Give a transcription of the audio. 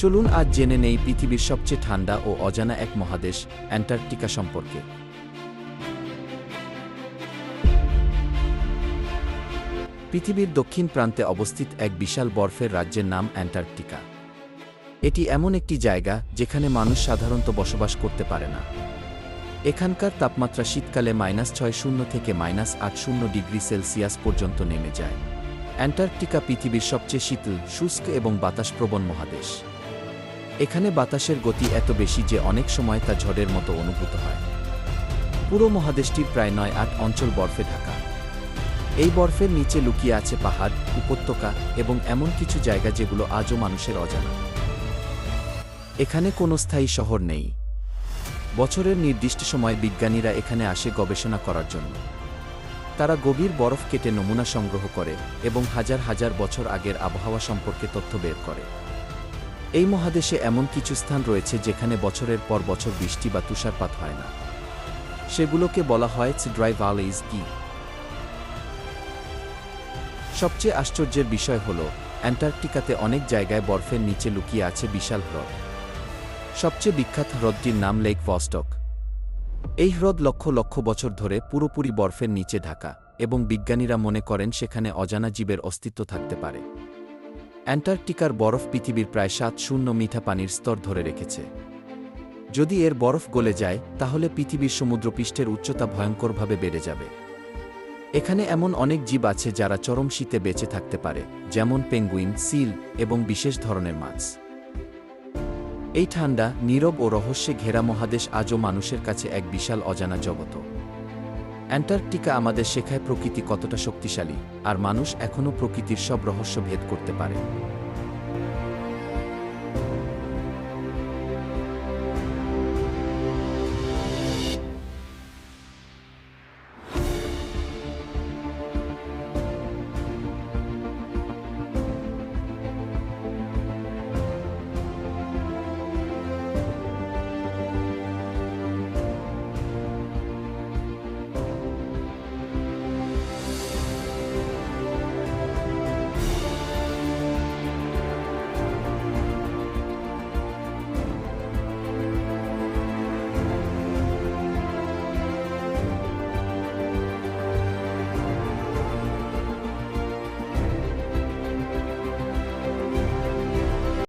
চলুন আজ জেনে নেই পৃথিবীর সবচেয়ে ঠান্ডা ও অজানা এক মহাদেশ, অ্যান্টার্কটিকা সম্পর্কে। পৃথিবীর দক্ষিণ প্রান্তে অবস্থিত এক বিশাল বরফের রাজ্যের নাম অ্যান্টার্কটিকা। এটি এমন একটি জায়গা যেখানে মানুষ সাধারণত বসবাস করতে পারে না। এখানকার তাপমাত্রা শীতকালে মাইনাস ছয় শূন্য থেকে মাইনাস আট শূন্য ডিগ্রি সেলসিয়াস পর্যন্ত নেমে যায়। অ্যান্টার্কটিকা পৃথিবীর সবচেয়ে শীতল, শুষ্ক এবং বাতাসপ্রবণ মহাদেশ। এখানে বাতাসের গতি এত বেশি যে অনেক সময় তা ঝড়ের মতো অনুভূত হয়। পুরো মহাদেশটি প্রায় নয় আট অঞ্চল বরফে ঢাকা। এই বরফের নিচে লুকিয়ে আছে পাহাড়, উপত্যকা এবং এমন কিছু জায়গা যেগুলো আজও মানুষের অজানা। এখানে কোনো স্থায়ী শহর নেই। বছরের নির্দিষ্ট সময় বিজ্ঞানীরা এখানে আসে গবেষণা করার জন্য। তারা গভীর বরফ কেটে নমুনা সংগ্রহ করে এবং হাজার হাজার বছর আগের আবহাওয়া সম্পর্কে তথ্য বের করে। এই মহাদেশে এমন কিছু স্থান রয়েছে যেখানে বছরের পর বছর বৃষ্টি বা তুষারপাত হয় না। সেগুলোকে বলা হয় ড্রাই ভ্যালিজ কি সবচেয়ে আশ্চর্যের বিষয় হল, অ্যান্টার্কটিকাতে অনেক জায়গায় বরফের নিচে লুকিয়ে আছে বিশাল হ্রদ। সবচেয়ে বিখ্যাত হ্রদটির নাম লেক ভস্টক এই হ্রদ লক্ষ লক্ষ বছর ধরে পুরোপুরি বরফের নিচে ঢাকা, এবং বিজ্ঞানীরা মনে করেন সেখানে অজানা জীবের অস্তিত্ব থাকতে পারে। অ্যান্টার্কটিকার বরফ পৃথিবীর প্রায় সাত শূন্য মিঠা পানির স্তর ধরে রেখেছে। যদি এর বরফ গলে যায়, তাহলে পৃথিবীর সমুদ্রপৃষ্ঠের উচ্চতা ভয়ঙ্করভাবে বেড়ে যাবে। এখানে এমন অনেক জীব আছে যারা চরম শীতে বেঁচে থাকতে পারে, যেমন পেঙ্গুইন, সিল এবং বিশেষ ধরনের মাছ। এই ঠান্ডা, নীরব ও রহস্যে ঘেরা মহাদেশ আজও মানুষের কাছে এক বিশাল অজানা জগত অ্যান্টার্কটিকা আমাদের শেখায় প্রকৃতি কতটা শক্তিশালী, আর মানুষ এখনও প্রকৃতির সব রহস্য ভেদ করতে পারে।